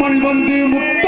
அம்மன் வந்து முத்த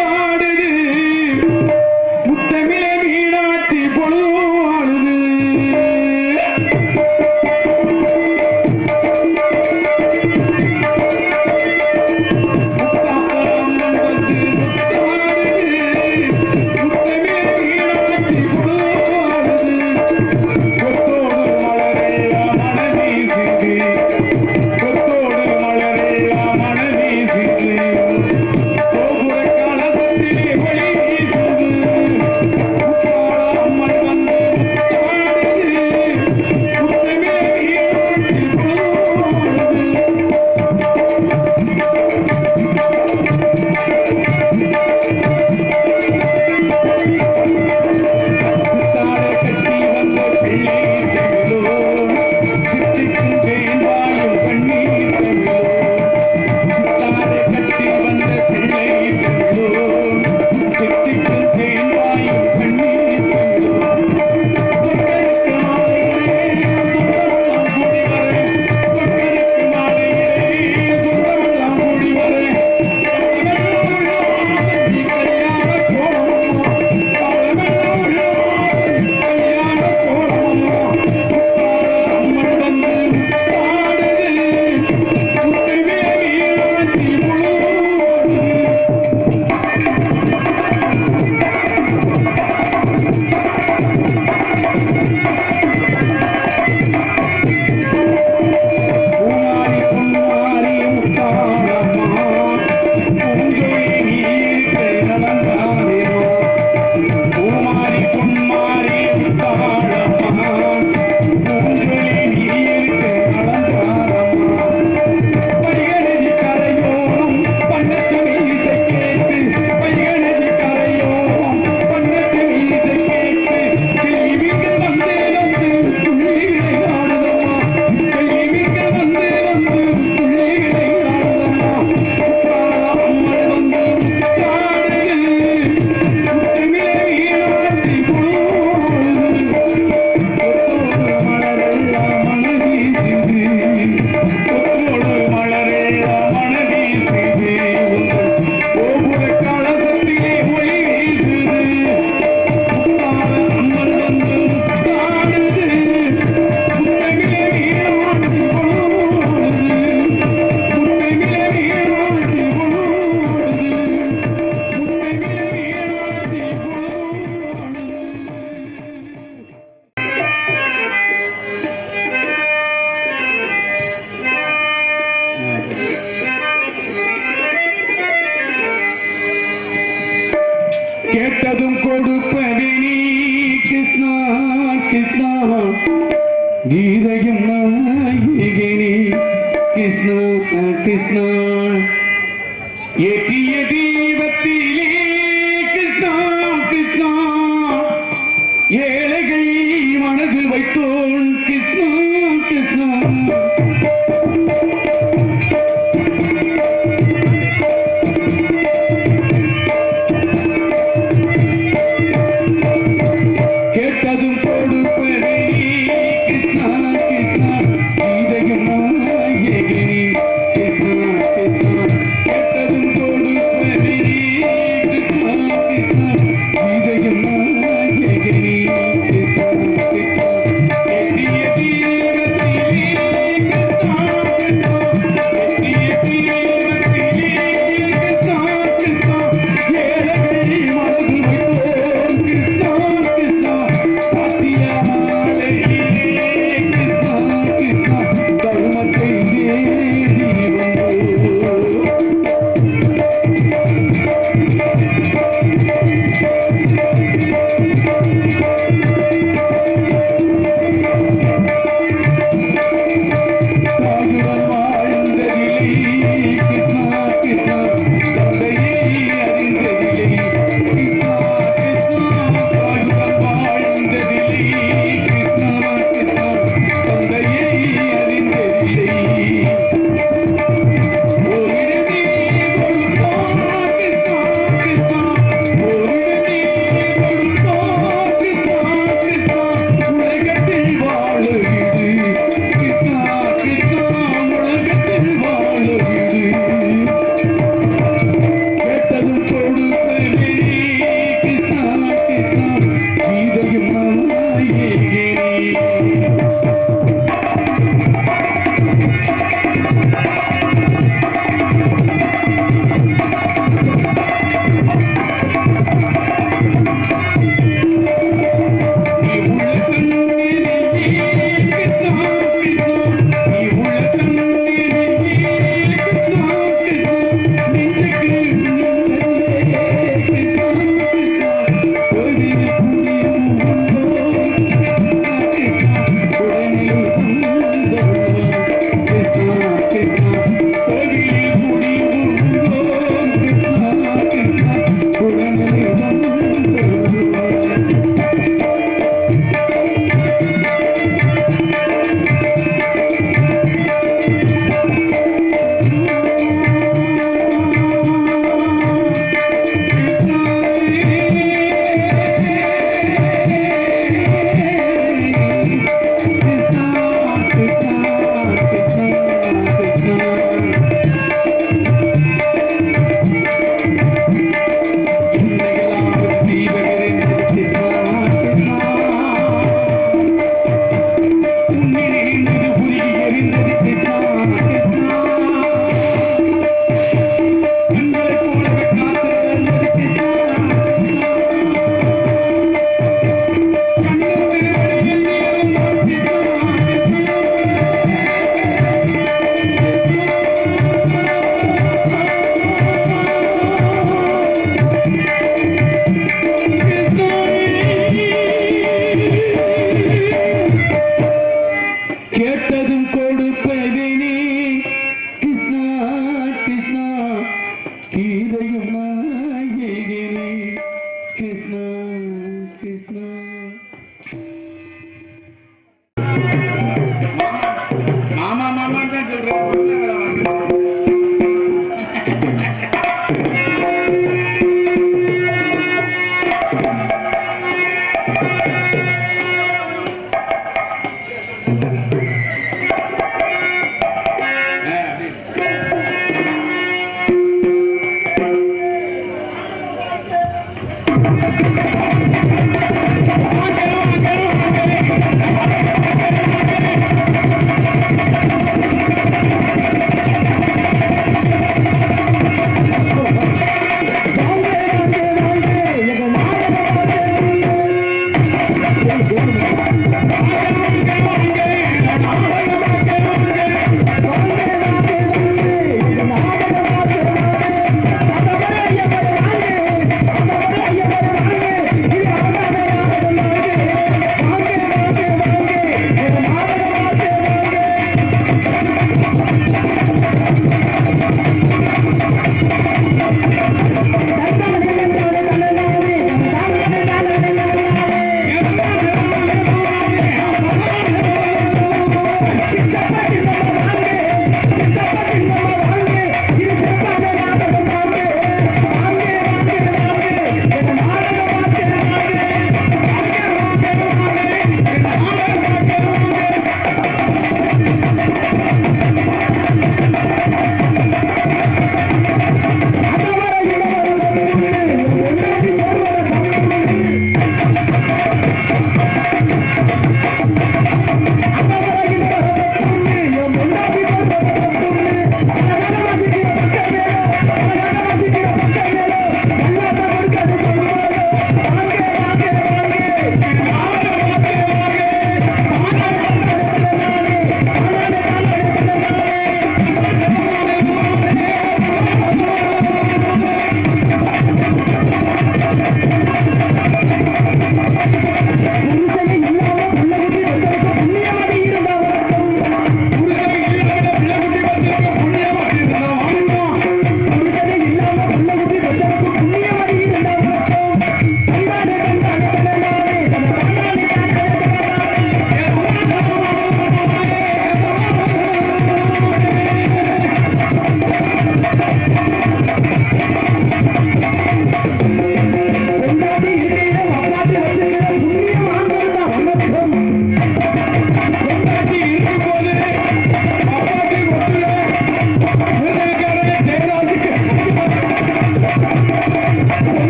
কৃষ্ণ কৃষ্ণ এটি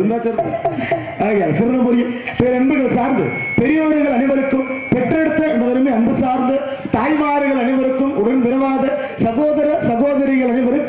இருந்தா செருந்தா ஆகையால் சிறந்த. மொழியும் பேர் அன்புகள் சார்ந்து பெரியோர்கள் அனைவருக்கும் பெற்றெடுத்த என்பதருமே அன்பு சார்ந்து தாய்மார்கள் அனைவருக்கும் உடன் விரவாத சகோதர சகோதரிகள் அனைவரும்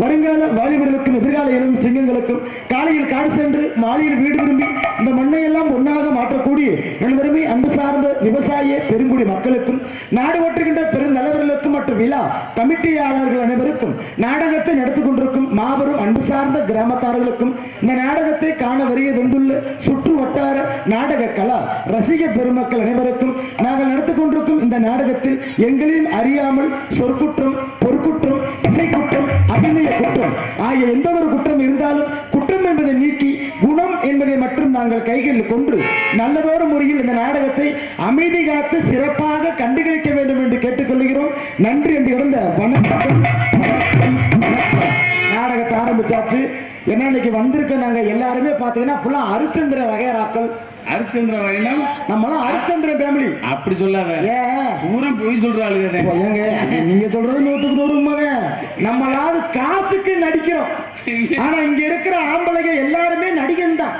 வருங்கால வாலிபர்களுக்கும் எதிர்கால இளம் சிங்கங்களுக்கும் காலையில் காடு சென்று மாலையில் வீடு திரும்பி இந்த மண்ணை எல்லாம் ஒன்றாக மாற்றக்கூடிய எனதருமை அன்பு சார்ந்த விவசாய பெருங்குடி மக்களுக்கும் நாடு ஓட்டுகின்ற பெருந்தலைவர்களுக்கும் மற்றும் விழா கமிட்டியாளர்கள் அனைவருக்கும் நாடகத்தை நடத்தி கொண்டிருக்கும் மாபெரும் அன்பு சார்ந்த கிராமத்தார்களுக்கும் இந்த நாடகத்தை காண வரிய தந்துள்ள சுற்று வட்டார நாடக கலா ரசிக பெருமக்கள் அனைவருக்கும் நாங்கள் நடத்தி கொண்டிருக்கும் இந்த நாடகத்தில் எங்களையும் அறியாமல் சொற்குற்றம் பொற்குற்றம் இசைக்குற்றம் அபிநய குற்றம். ஆகிய எந்த ஒரு குற்றம் இருந்தாலும் குற்றம் என்பதை நீக்கி குணம் என்பதை மட்டும் நாங்கள் கைகளில் கொண்டு நல்லதொரு முறையில் இந்த நாடகத்தை அமைதி காத்து சிறப்பாக கண்டுகளிக்க வேண்டும் என்று கேட்டுக்கொள்கிறோம். நன்றி என்று கிடந்த வணக்கம். நாடகத்தை ஆரம்பிச்சாச்சு. ஏன்னா இன்னைக்கு வந்திருக்க நாங்க எல்லாருமே பாத்தீங்கன்னா ஃபுல்லா ஹரிச்சந்திர வகையராக்கள். ஹரிச்சந்திர வைணம் நம்மளாம் ஹரிச்சந்திர ஃபேமிலி அப்படி சொல்லாத. பூரா பொய் சொல்ற ஆளுங்க இப்போ ஏங்க அது நீங்க சொல்றது நூத்துக்கு நூறு உண்மைதான் நம்மளாவது காசுக்கு நடிக்கிறோம். ஆனா இங்க இருக்கிற ஆம்பளைங்க எல்லாருமே நடிகன் தான்.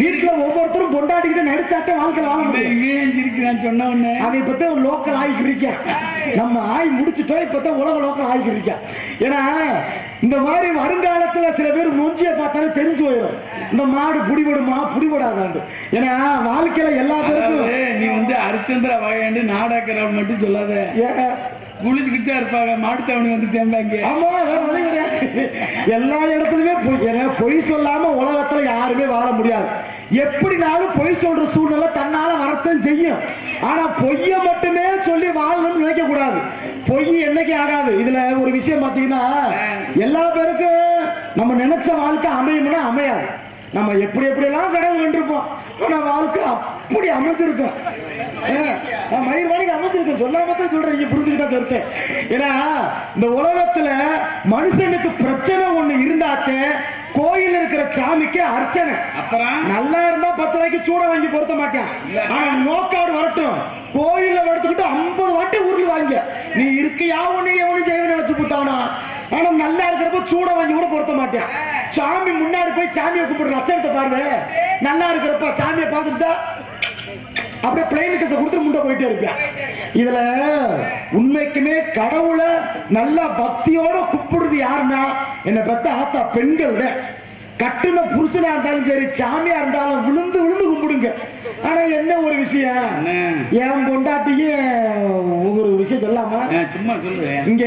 வீட்டுல ஒவ்வொருத்தரும் பொண்டாட்டிக்கிட்ட நடிச்சாத்தே வாழ்க்கையில வாழ முடியும். சொன்ன உடனே. அவன் இப்பதான் லோக்கல் ஆகிக்கிட்டு நம்ம ஆய் முடிச்சுட்டோம் இப்பதான் உலக லோக்கல் ஆகிக்கிட்டு ஏன்னா இந்த மாதிரி வருங்காலத்துல சில பேர் மூஞ்சிய பார்த்தாலே தெரிஞ்சு போயிடும். இந்த மாடு புடிபடுமா? புடிபடாதாண்டு. ஏன்னா வாழ்க்கையில எல்லா பேருக்கும் நீ வந்து ஹரிச்சந்திர வகையாண்டு நாடாக்கிறவன் மட்டும் சொல்லாத. குளிச்சுக்கிட்டு தான் இருப்பாங்க மாட்டுத்தவணி வந்துட்டேன் ஆமா வேற வழி கிடையாது. எல்லா இடத்துலயுமே பொய் பொய் சொல்லாம உலகத்துல யாருமே வாழ முடியாது. எப்படினாலும் பொய் சொல்ற சூழ்நிலை தன்னால வரத்தான் செய்யும். ஆனா பொய்ய மட்டுமே சொல்லி வாழணும்னு நினைக்க கூடாது பொய் என்னைக்கு ஆகாது? இதுல ஒரு விஷயம் பாத்தீங்கன்னா எல்லா பேருக்கும் நம்ம நினைச்ச வாழ்க்கை அமையும்னா அமையாது. நம்ம எப்படி எப்படியெல்லாம் கனவு கண்டிருப்போம் ஆனா வாழ்க்கை அப்படி அமைஞ்சிருக்கும். நான் மயிர் வாணிக்கு அமைஞ்சிருக்கேன் சொல்லாம தான் சொல்றேன். நீங்க புரிஞ்சுக்கிட்டா சொல்லிட்டேன் ஏன்னா இந்த உலகத்துல மனுஷனுக்கு பிரச்சனை ஒண்ணு இருந்தாத்தே கோயில் இருக்கிற சாமிக்கு அர்ச்சனை. அப்புறம்? நல்லா இருந்தா பத்து ரூபாய்க்கு சூட வாங்கி பொருத்த மாட்டேன். ஆனா நோக்காடு வரட்டும். கோயில்ல எடுத்துக்கிட்டு ஐம்பது வாட்டி உருள் வாங்க. நீ இருக்கியா ஒண்ணு எவனும் ஜெயவனை வச்சு போட்டானா? ஆனா நல்லா இருக்கிறப்ப சூட வாங்கி கூட பொருத்த மாட்டேன். சாமி முன்னாடி போய் சாமியை கும்பிடுற லட்சணத்தை பாருங்க நல்லா இருக்கிறப்ப சாமியை பார்த்துட்டு அப்படியே பிளைன் கசை கொடுத்து முண்டை போயிட்டே இருப்பேன் இதுல உண்மைக்குமே கடவுளை நல்லா பக்தியோட கும்பிடுறது யாருன்னா என்னை பெத்த ஆத்தா பெண்கள். கட்டுன புருஷனா இருந்தாலும் சரி சாமியா இருந்தாலும் விழுந்து விழுந்து கும்பிடுங்க. ஆனா என்ன ஒரு விஷயம்? என் பொண்டாட்டியும் ஒரு விஷயம் சொல்லாமா? சும்மா சொல்லு. இங்க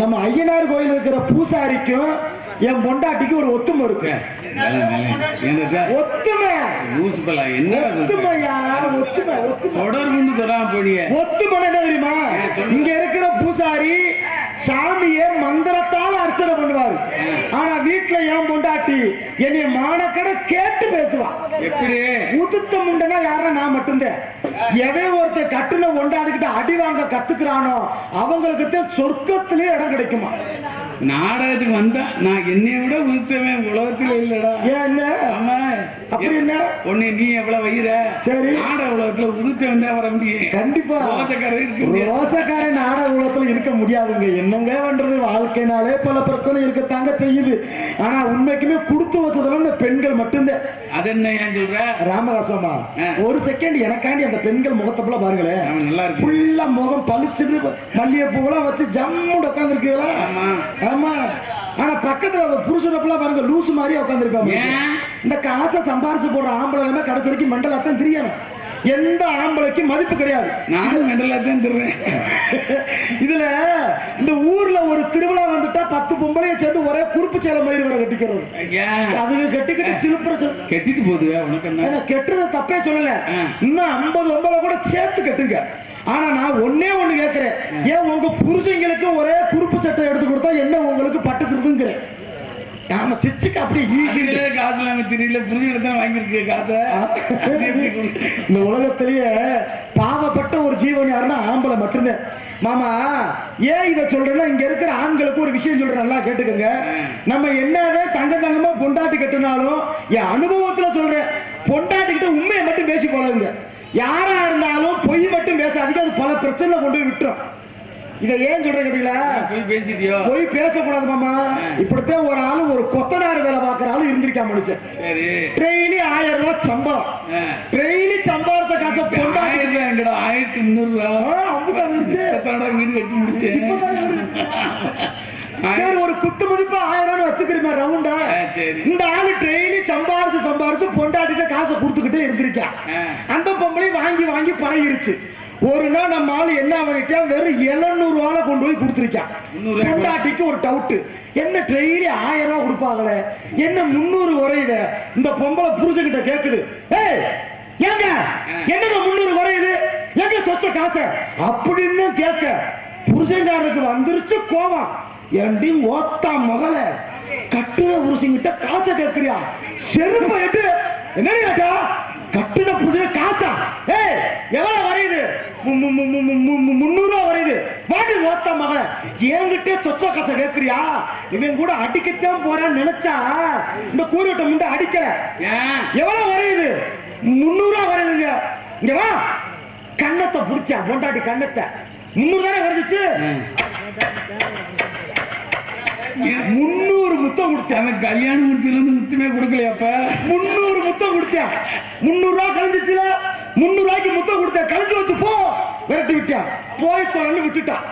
நம்ம ஐயனார் கோயில் இருக்கிற பூசாரிக்கும் என் பொண்டாட்டிக்கும் ஒரு ஒத்துமை இருக்கு? ஒத்துமை. லூசு பையலா, என்ன சொல்ற? ஒத்துமையா? ஒத்துமை ஒத்துமை. தொடர்புன்னு தொடாம போனியே. ஒத்துமனை என்ன தெரியுமா? இங்க இருக்கிற பூசாரி சாமியை மந்திரத்தால அர்ச்சனை பண்ணுவாரு. ஆனா வீட்டுல ஏன் பொண்டாட்டி என்னைய மானக்கட கேட்டு பேசுவா. எப்படி? உதுத்த முண்டனா யாரா நான் மட்டும்தான். எவன் ஒருத்தன் கட்டுன ஒண்டாடிக்கிட்டு அடி வாங்க கத்துக்கிறானோ அவங்களுக்கு சொர்க்கத்திலே இடம் கிடைக்குமா? நாடகத்துக்கு வந்தா நான் என்னைய விட உதுத்தவன் உலகத்துல இல்லடா. ஏன் என்ன? ஆமா அப்படி என்ன? உன்னை நீ எவ்வளவு வயிற? சரி. நாடக உலகத்துல உதுத்தவன் தான் வர முடியும். கண்டிப்பா. ரோசக்காரர் இருக்க ரோசக்காரன் நாடக உலகத்துல இருக்க முடியாதுங்க. என்னங்க பண்றது? வாழ்க்கைனாலே பல பிரச்சனை இருக்கத்தாங்க செய்யுது. ஆனா உண்மைக்குமே கொடுத்து வச்சதெல்லாம் இந்த பெண்கள் மட்டும்தான். அது என்ன ஏன் சொல்ற? ராமதாசம்மா. ஒரு செகண்ட் எனக்காண்டி அந்த பெண்கள் முகத்தப்பல பாருங்களேன். நல்லா இருக்கு. ஃபுல்லா முகம் பளிச்சுன்னு மல்லிகைப்பூவெல்லாம் வச்சு ஜம்முன்னு உட்காந்துருக்கீங்களா ஆமா. ஆனா பக்கத்துல அந்த புருஷனப்பெல்லாம் பாருங்க லூசு மாதிரி உட்காந்துருப்பாங்க? இந்த காசை சம்பாரிச்சு போடுற ஆம்பளை கடைசி வரைக்கும் மண்டலத்தான் தெரியணும். எந்த ஆம்பளைக்கும் மதிப்பு கிடையாது. நானும் மெண்டலா தான் தருவேன் இதுல இந்த ஊர்ல ஒரு திருவிழா வந்துட்டா பத்து பொம்பளைய சேர்ந்து ஒரே குறுப்பு சேலை மயிர் வர கட்டிக்கிறது. அதுக்கு கட்டிக்கிட்டு சிலுப்புற சொல். கெட்டிட்டு போகுது உனக்கு கெட்டதை தப்பே சொல்லல. இன்னும் ஐம்பது ஒன்பதை கூட சேர்த்து கட்டுங்க. ஆனா நான் ஒன்னே ஒண்ணு கேட்கிறேன் ஏன் உங்க புருஷங்களுக்கு ஒரே குறுப்பு சட்டை எடுத்து கொடுத்தா என்ன உங்களுக்கு பட்டுக்கிறதுங்கிறேன் ஆமா சிச்சுக்கு அப்படியே அதுகளே காசு இல்லாம தெரியல புரிஞ்சுக்கிட்டு தான் வாங்கியிருக்கு காசை? இந்த உலகத்திலேயே பாவப்பட்ட ஒரு ஜீவன் யாருன்னா ஆம்பளை மட்டும்தான். மாமா ஏன் இதை சொல்றேன்னா இங்க இருக்கிற ஆண்களுக்கு ஒரு விஷயம் சொல்றேன் நல்லா கேட்டுக்கோங்க. நம்ம என்னதான் தங்க தங்கமா பொண்டாட்டி கட்டினாலும் என் அனுபவத்துல சொல்றேன் பொண்டாட்டிக்கிட்ட உண்மையை மட்டும் பேசி போலங்க யாரா இருந்தாலும் பொய் மட்டும் பேசாதீங்க. அது பல பிரச்சனை கொண்டு போய் விட்டுரும். இதை ஏன் சொல்றேன் போய் பேசிட்டியோ? பொய் பேசக்கூடாது மாமா. இப்படித்தான் ஒரு ஆளு ஒரு கொத்தனார் வேலை பார்க்குற ஆளு இருந்திருக்கா மனுஷன். டெய்லி ஆயிரம் ரூபாய் சம்பளம். டெய்லி சம்பாதிச்ச காசை பொண்டாட்டி எங்கடா? ஆயிரத்தி முந்நூறு ரூபா. வீடு கட்டி இருந்துச்சு. சரி ஒரு குத்து மதிப்பா ஆயிரம் ரூபாய் வச்சுக்கிறீமா ரவுண்டா. இந்த ஆளு டெய்லி சம்பாரிச்சு சம்பாரிச்சு பொண்டாட்டிட்ட காசை கொடுத்துக்கிட்டே இருந்திருக்கா. அந்த பொம்பளை வாங்கி வாங்கி பழகிருச்சு. ஒரு நாள் நம்ம ஆளு என்ன பண்ணிட்டா வெறும் 700 ரூபால கொண்டு போய் கொடுத்துருக்கான் பொண்டாட்டிக்கு ஒரு டவுட் என்ன டெய்லி ஆயிரம் ரூபாய் கொடுப்பாங்களே? என்ன முந்நூறு குறையுது? இந்த பொம்பளை புருஷன்கிட்ட கேக்குது. ஏய் ஏங்க? என்னங்க முந்நூறு குறையுது? எங்க சொச்ச காசை? அப்படின்னு கேட்க. புருஷன்காரனுக்கு வந்துருச்சு கோவம். ஏண்டி ஓத்தா மகள கட்டுன புருஷன்கிட்ட காசை கேட்கறியா? செருப்பை எட்டு என்ன கேட்டா கட்டுன புருஷன் காசா? ஏய் எவ்வளவு வரையுது? மு- மு- மு- மு- மு- மு- முந்நூறு ரூபா வரையுது. வாடி ஓத்த மகள. என்கிட்ட சொச்ச காசை கேட்கறியா? இவன் கூட அடிக்கத்தான் போறான்னு நினைச்சா இந்த கூறுவட்ட முண்டை அடிக்கல. எவ்வளவு வரையுது? முந்நூறு ரூபா வரையுதுங்க. இங்க வா. கண்ணத்தை புடிச்சா பொண்டாட்டி கண்ணத்தை முந்நூறு தானே வரைஞ்சிச்சு? முந்நூறு முத்தம் கொடுத்தேன். அவன் கல்யாணம் முடிச்சதுல இருந்து முத்துமே கொடுக்கலையாப்ப முந்நூறு முத்தம் கொடுத்தேன். முந்நூறு ரூபா கழிஞ்சிச்சுல முந்நூறு ரூபாய்க்கு முத்தம் கொடுத்தேன். கழிஞ்சு வச்சு போ. விரட்டி விட்டான் போய் தொலைன்னு விட்டுட்டான்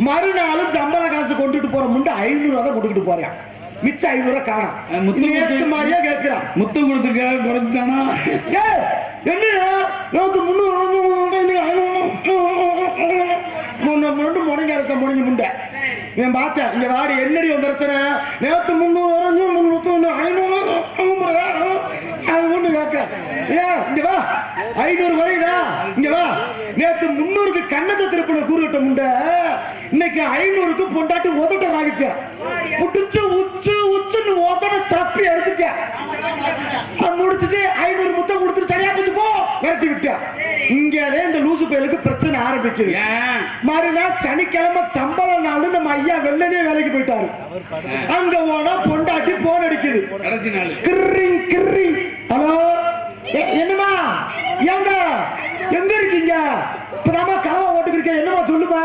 மறுநாளும் சம்பள காசு கொண்டுட்டு போற முண்டை ஐநூறு ரூபா தான் கொண்டுகிட்டு போறேன். மிச்சம் ஐநூறு ரூபா அஹ், காணும் முத்து. மாதிரியே கேட்கிறான். முத்தம் கொடுத்துருக்க குறைச்சிட்டானா? ஏய், என்னடா நேத்து முந்நூறு வந்து உன்கிட்ட ஐநூறு முன்ன முடங்கி அரைச்ச முடிஞ்சு முண்டை. இவன் பார்த்தேன் இங்க வாடி என்னடி உன் பிரச்சனை? நேத்து முந்நூறு வரைஞ்சு முந்நூறு ஐநூறு அது ஒண்ணு கேட்க. ஏன் இங்க வா. ஐநூறு குறையுதா? இங்க வா. நேற்று முந்நூறுக்கு கண்ணத்தை திருப்பின கூறுகிட்ட முண்டை இன்னைக்கு ஐநூறுக்கு பொண்டாட்டி உதட்ட ராவிட்ட புடிச்சு உச்சு உச்சுன்னு உதட சப்பி எடுத்துட்டேன் முடிச்சுட்டு முடிச்சிட்டு ஐநூறு முத்தம் கொடுத்துட்டு விரட்டி விட்டேன் இங்கதே இந்த லூசு பயலுக்கு பிரச்சனை ஆரம்பிக்குது. மறுநாள் சனிக்கிழமை சம்பள நாள் நம்ம ஐயா வெள்ளனே வேலைக்கு போயிட்டாரு. அங்க போனா பொண்டாட்டி போன் அடிக்குது. கடைசி நாள். கிர்ரிங் கிர்ரிங். ஹலோ? எ- என்னம்மா? ஏங்க? எங்க இருக்கீங்க? இப்பதாம்மா கலவை ஓட்டுக்கிறீங்க என்னம்மா சொல்லுமா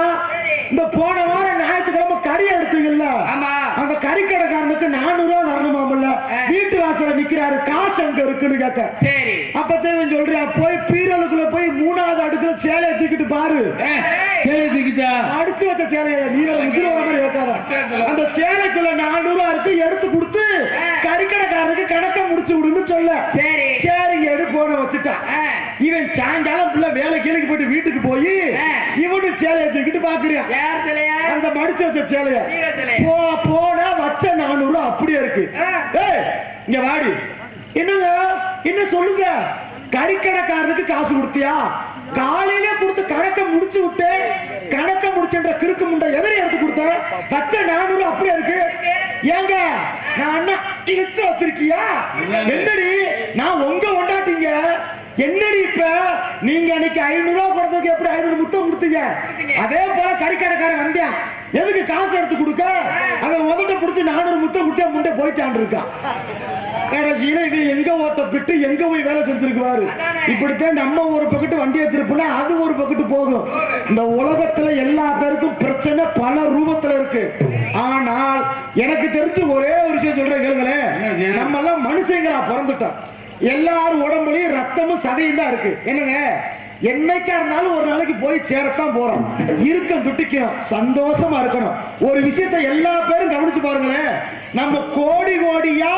இந்த போன வாரம் ஞாயிற்றுக்கிழமை கறி எடுத்தீங்கல்ல? அந்த கறிக்கடைக்காரனுக்கு நானூறு ரூபா தரணுமாமல்ல வீட்டு வாசல்ல நிக்கிறாரு காசு அங்க இருக்குன்னு கேட்க சரி அப்பதான் இவன் சொல்றியா போய் பீரலுக்குள்ள போய் மூணாவது அடுக்குல சேலையை தூக்கிட்டு பாரு. சரி தூக்கிட்டா? அடிச்சு வச்ச சேலையை நீ வேற விசில் வர மாதிரி வைக்காத. அந்த சேலைக்குள்ள நானூறு ரூபா இருக்கு எடுத்து கொடுத்து கறிக்கடைக்காரனுக்கு கணக்க முடிச்சு விடுன்னு சொல்ல. சரி. எடு போன வச்சுட்டான். இவன் சாயங்காலம் புள்ள வேலை கீழக்கு போயிட்டு வீட்டுக்கு போய். இவனு சேலையை தூக்கிட்டு சிலையா? அந்த மடிச்சு வச்ச சேலைய. சிலை. போ போனா வச்ச நானூறு அப்படியே இருக்கு. ஏய் இங்க வாடி. என்னங்க? என்ன சொல்லுங்க? கறிக்கடைக்காரனுக்கு காசு கொடுத்தியா? காலையில கொடுத்து கணக்க முடிச்சு விட்டு கணக்க முடிச்சுன்ற கிறுக்கு முண்டை எதிரி எடுத்து கொடுத்த வச்ச நானூறு அப்படியே இருக்கு. ஏங்க நான் அண்ணா இழிச்சு வச்சிருக்கியா? என்னடி நான் உங்க கொண்டாட்டீங்க. என்னடி இப்ப? நீங்க அன்னைக்கு ஐநூறு ரூபா கொடுத்ததுக்கு எப்படி ஐநூறு முத்தம் கொடுத்தீங்க? அதே போல கறிக்கடைக்காரன் வந்தேன். எதுக்கு காசு எடுத்து கொடுக்க? அவன் உதட்ட பிடிச்சி நானூறு முத்தம் கொடுத்தா முண்டை போயிட்டான் இருக்கான் கடைசியில இவன் எங்க ஓட்ட பிட்டு எங்க போய் வேலை செஞ்சிருக்குவாரு? இப்படித்தான் நம்ம ஒரு பக்கத்து வண்டியை திருப்பினா அது ஒரு பக்கத்து போகும். இந்த உலகத்துல எல்லா பேருக்கும் பிரச்சனை பல ரூபத்துல இருக்கு. ஆனால் எனக்கு தெரிஞ்சு ஒரே ஒரு விஷயம் சொல்றேன் கேளுங்களேன்? நம்ம எல்லாம் மனுஷங்களா பிறந்துட்டோம். எல்லாரும் உடம்புலயும் ரத்தமும் சதையும் தான் இருக்கு. என்னங்க? என்னைக்கா இருந்தாலும் ஒரு நாளைக்கு போய் சேரத்தான் போறோம். இருக்க துட்டிக்கணும் சந்தோஷமா இருக்கணும். ஒரு விஷயத்தை எல்லா பேரும் கவனிச்சு பாருங்களேன். நம்ம கோடி கோடியா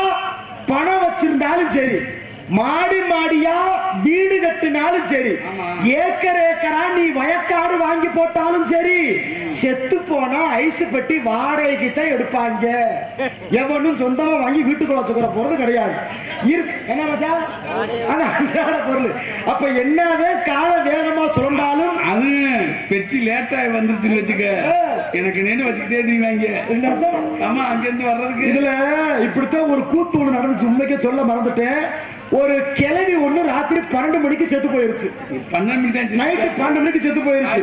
பணம் வச்சிருந்தாலும் சரி. மாடி மாடியா வீடு கட்டினாலும் சரி ஏக்கர் ஏக்கரா நீ வயக்காடு வாங்கி போட்டாலும் சரி செத்து போனா ஐஸ் பெட்டி வாடகைக்கு தான் எடுப்பாங்க. எவனும் சொந்தமா வாங்கி வீட்டுக்குள்ள வச்சுக்கிற போறது கிடையாது. இரு என்ன மச்சா? அது அன்றாட பொருள். அப்ப என்னதான் காலம் வேகமா சுரண்டாலும்? அது பெட்டி லேட்டா வந்துருச்சுன்னு வச்சுக்க. எனக்கு நின்று வச்சுக்கிட்டே தெரியுவாங்க. ஆமா அங்க இருந்து வர்றதுக்கு. இதுல இப்படித்தான் ஒரு கூத்து ஒண்ணு நடந்துச்சு. உண்மைக்கே சொல்ல மறந்துட்டேன். ஒரு கிழவி ஒண்ணு ராத்திரி பன்னெண்டு மணிக்கு செத்து போயிருச்சு. பன்னெண்டு மணி நைட்டு பன்னெண்டு மணிக்கு செத்து போயிருச்சு.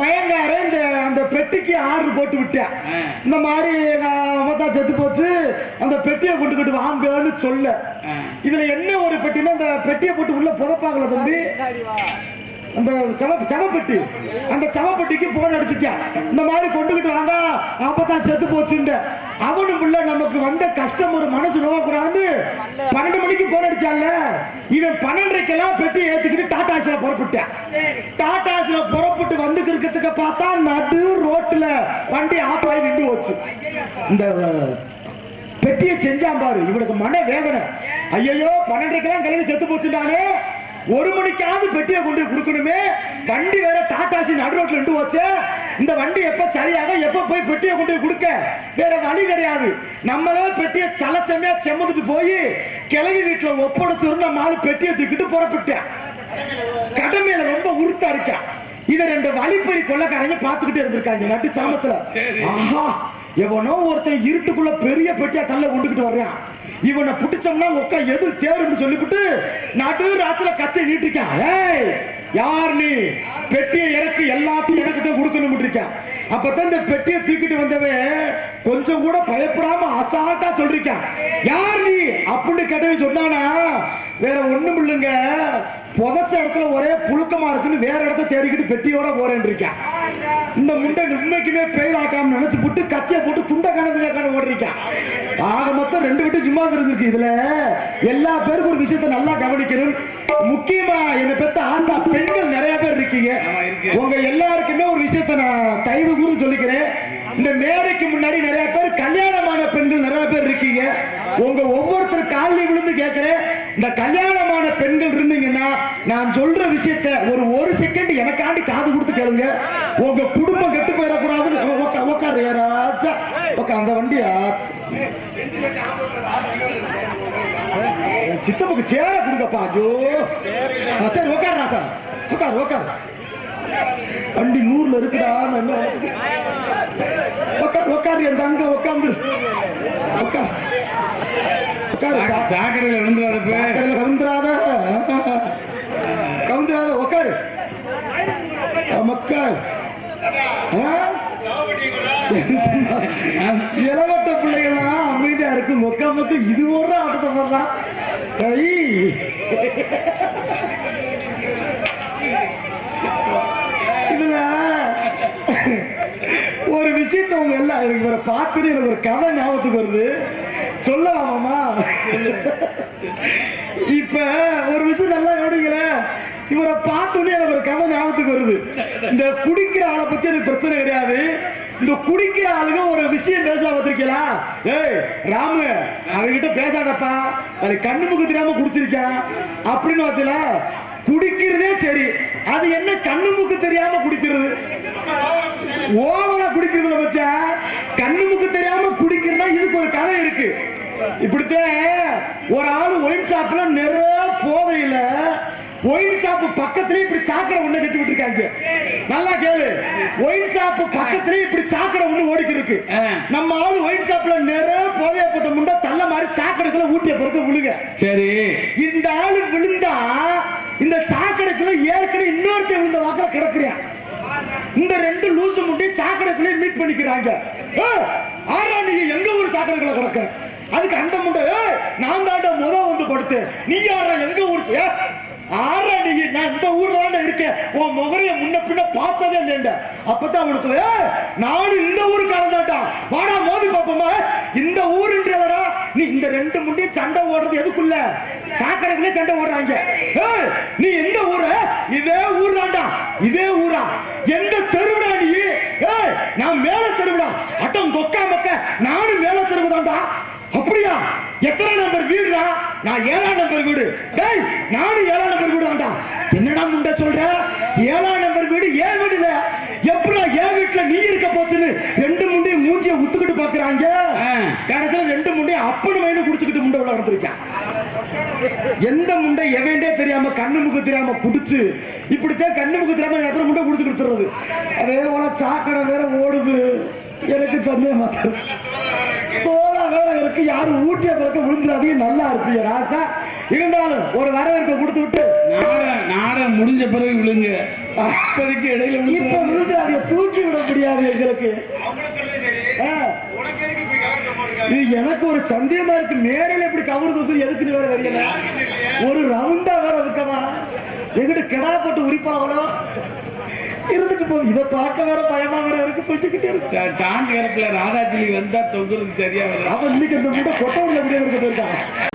மயங்கார இந்த அந்த பெட்டிக்கு ஆர்டர் போட்டு விட்டேன். இந்த மாதிரி அவத்தா செத்து போச்சு. அந்த பெட்டியை கொண்டுகிட்டு வாங்கன்னு சொல்ல. இதுல என்ன ஒரு பெட்டினா அந்த பெட்டியை போட்டு உள்ள புதப்பாங்கல தம்பி? அந்த சவ சவப்பெட்டி. அந்த சவப்பெட்டிக்கு போன் அடிச்சுட்டேன் இந்த மாதிரி கொண்டுகிட்டு வாங்க அப்பதான் செத்து போச்சுண்டு அவனும் பிள்ளை நமக்கு வந்த கஷ்டம் ஒரு மனசு நோக்கக்கூடாதுன்னு பன்னெண்டு மணிக்கு போன் அடிச்சான்ல. இவன் பன்னெண்டரைக்கெல்லாம் பெட்டி ஏத்துக்கிட்டு டாடாஸ்ல புறப்பட்டேன். டாடாஸ்ல புறப்பட்டு வந்து இருக்கிறதுக்கு பார்த்தா நடு ரோட்ல வண்டி ஆப் ஆகி நின்று போச்சு. இந்த பெட்டியை செஞ்சான் பாரு. இவனுக்கு மன வேதனை ஐயோ பன்னெண்டரைக்கெல்லாம் கிளம்பி செத்து போச்சுட்டானே ஒரு மணிக்காவது பெட்டியை கொண்டு கொடுக்கணுமே? வண்டி வேற டாடாசி நடு ரோட்ல நின்று போச்சு. இந்த வண்டி எப்ப சரியாக எப்ப போய் பெட்டியை கொண்டு கொடுக்க? வேற வழி கிடையாது. நம்மளே பெட்டியை தலைச்சமையா செம்மந்துட்டு போய் கிளவி வீட்டுல ஒப்படைச்சிருந்து நம்ம ஆளு பெட்டியை தூக்கிட்டு புறப்பட்டேன் கடமையில ரொம்ப உறுத்தா இருக்கா. இத ரெண்டு வழிப்பறி கொள்ளக்காரங்க பாத்துக்கிட்டே இருந்திருக்காங்க நட்டு சாமத்துல. ஆஹா எவனோ ஒருத்தன் இருட்டுக்குள்ள பெரிய பெட்டியா தள்ள கொண்டுகிட்டு வர்றான். இவனை பிடிச்சோம்னா உக்கா எது தேருன்னு சொல்லிவிட்டு நடு ராத்துல கத்தி நீட்டிருக்கான் ஏய் யார் நீ? பெட்டியை இறக்கு எல்லாத்தையும் எனக்கு தான் கொடுக்கணும் இருக்கான் அப்பதான் இந்த பெட்டியை தூக்கிட்டு வந்தவன் கொஞ்சம் கூட பயப்படாம அசால்ட்டா சொல்லிருக்கான் யார் நீ? அப்படின்னு கேட்டவன் சொன்னானா வேற ஒண்ணும் இல்லைங்க புதைச்ச இடத்துல ஒரே புழுக்கமா இருக்குன்னு வேற இடத்த தேடிக்கிட்டு பெட்டியோட போறேன் இருக்கேன் இந்த முண்டை உண்மைக்குமே பெயிலாக்காம நினைச்சு போட்டு கத்திய போட்டு துண்டை கணத்துல கண ஓடுறீங்க ஆக மொத்தம் ரெண்டு விட்டு சும்மா இருந்திருக்கு இதுல. எல்லா பேருக்கும் ஒரு விஷயத்த நல்லா கவனிக்கணும். முக்கியமா என்னை பெத்த ஆத்தா பெண்கள் நிறைய பேர் இருக்கீங்க. உங்க எல்லாருக்குமே ஒரு விஷயத்தை நான் தயவு கூறு சொல்லிக்கிறேன். இந்த மேடைக்கு முன்னாடி நிறைய பேர் கல்யாணமான பெண்கள் நிறைய பேர் இருக்கீங்க. உங்க ஒவ்வொருத்தர் காலில் விழுந்து கேட்கிறேன் இந்த கல்யாணமான பெண்கள் இருந்தீங்கன்னா நான் சொல்ற விஷயத்த ஒரு ஒரு செகண்ட் எனக்காண்டி காது கொடுத்து கேளுங்க. உங்க குடும்பம் கெட்டு போயிடக்கூடாதுன்னு உக்கா- உக்காரு ராஜா. உக்கா அந்த வண்டியா? சித்தப்புக்கு சேர கொடுங்கப்பா ஐயோ. ஆ, சரி உக்கார் ராசா உக்கார் உக்கார். வண்டி நூறுல இருக்குடா என்ன? உக்கார் உக்கார் என் தங்க உக்காந்து உக்கார் உக்காரு சா- சாக்கடையில சாக்கடையில கவுந்துராத கவுந்துராத உக்காரு மக்கள். இளவட்ட பிள்ளைகள்லாம் அமைதியா இருக்கு. மொக்க மொக்க இது ஒரு ஆட்டத்தை போடுறான். இதுல ஒரு விஷயத்த உங்க எல்லாம் எனக்கு பார்த்துட்டு எனக்கு ஒரு கதை ஞாபகத்துக்கு வருது. சொல்லலாமாமா இப்ப ஒரு விஷயம் நல்லா கவனிங்களேன் இவரை பார்த்தோன்னே எனக்கு ஒரு கதை ஞாபகத்துக்கு வருது. இந்த குடிக்கிற ஆளை பத்தி எனக்கு பிரச்சனை கிடையாது. இந்த குடிக்கிற ஆளுங்க ஒரு விஷயம் பேச வந்திருக்கீங்களா? ஏய் ராமு அவங்கிட்ட பேசாதப்பா. அது கண்ணு முக்கு தெரியாம குடிச்சிருக்கான் அப்படின்னு பார்த்தீங்களா? குடிக்கிறதே சரி. அது என்ன கண்ணு முக்கு தெரியாம குடிக்கிறது? ஓவரா குடிக்கிறதுல வச்சா கண்ணு மூக்கு தெரியாம குடிக்கிறதா இதுக்கு ஒரு கதை இருக்கு இப்படித்தான் ஒரு ஆளு ஒயின் ஷாப்ல நிறைய போதையில ஒயின் ஷாப் பக்கத்துலயே இப்படி சாக்கடை ஒண்ணு கட்டி விட்டுருக்காங்க. நல்லா கேளு. ஒயின் ஷாப் பக்கத்துலயே இப்படி சாக்கடை ஒண்ணு இருக்கு ஆ. நம்ம ஆளு ஒயின் ஷாப்ல நிறைய போதைய போட்ட முண்டை தள்ள மாதிரி சாக்கடைக்குள்ள ஊட்டிய பிறகு விழுங்க சரி. இந்த ஆளு விழுந்தா இந்த சாக்கடைக்குள்ள ஏற்கனவே இன்னொருத்தன் விழுந்த வாக்கில கிடக்குறான். இந்த ரெண்டு லூசு முட்டி சாக்கடைக்குள்ளே மீட் பண்ணிக்கிறாங்க. ஆறா நீங்க எங்க ஊர் சாக்கடைக்குள்ள கிடக்க? அதுக்கு அந்த முண்டை நான் தாண்ட முத வந்து படுத்தேன். நீ யார எங்க ஊர் ஆற நீ நான் இந்த ஊர்ல தானே இருக்கேன். உன் முகரைய முன்ன பின்ன பார்த்ததே இல்லைண்ட அப்பதான் அவனுக்கு நானும் இந்த ஊருக்காரன் தான்டா. வாடா மோதி பாப்போமா? இந்த ஊருன்றவரா? நீ இந்த ரெண்டு முண்டையும் சண்டை ஓடுறது எதுக்குள்ள? சாக்கடைக்குள்ளே சண்டை ஓடுறாங்க. ஏய், நீ எந்த ஊரு இதே ஊர் தான்டா இதே ஊரா எந்த தெருவுடா நீ ஏய் நான் மேல தெருவுடா அட்டம் கொக்கா மக்க நானும் மேல தெருவு தான்டா அப்படியா எத்தனை நம்பர் வீடுடா நான் ஏழாம் நம்பர் வீடு டேய் நானும் ஏழாம் நம்பர் வீடு தான்டா என்னடா முண்டை சொல்ற ஏழாம் நம்பர் வீடு ஏன் வீடுல எப்படா என் வீட்டுல நீ இருக்க போச்சுன்னு ரெண்டு முண்டையும் மூஞ்சிய உத்துக்கிட்டு பாக்குறாங்க ஆ. கடைசியில ரெண்டு முண்டையும் அப்பனு மைனு குடிச்சுக்கிட்டு முண்டை உள்ள நடந்திருக்கேன் எந்த முண்டை எவன்டே தெரியாம கண்ணு முக்கு தெரியாம குடிச்சு இப்படித்தான் கண்ணு முக்கு தெரியாம அப்புறம் முண்டை குடிச்சு கொடுத்துறது அதே போல சாக்கடை வேற ஓடுது. எனக்கு சந்தேகமா. தோலா வேற இருக்கு. யாரும் ஊட்டிய பிறக்க விழுந்துடாதீங்க. நல்லா இருப்பீங்க ராசா. இருந்தாலும் ஒரு வரவேற்பை கொடுத்து விட்டு. நாடகம் முடிஞ்ச பிறகு விழுங்க. இப்போதைக்கு இடையில இப்ப விழுந்து அதை தூக்கி விட முடியாது எங்களுக்கு. இது எனக்கு ஒரு சந்தேகமா இருக்கு. மேடையில இப்படி கவர் தூக்கு எதுக்குன்னு வேற தெரியல. ஒரு ரவுண்டா வேற இருக்கவா எங்கிட்ட கிடா போட்டு உரிப்பாவளோ இருந்துட்டு போகுது. இதை பார்க்க வேற பயமா வேற இருக்கு போயிட்டுக்கிட்டே இருக்கு. டான்ஸ் கரப்புல ராதாச்சலி வந்தா தொங்குறது சரியா வரும். அவன் இன்னைக்கு இந்த மூட்டை கொட்டவுல முடிய இருக்க போயிருக்கான்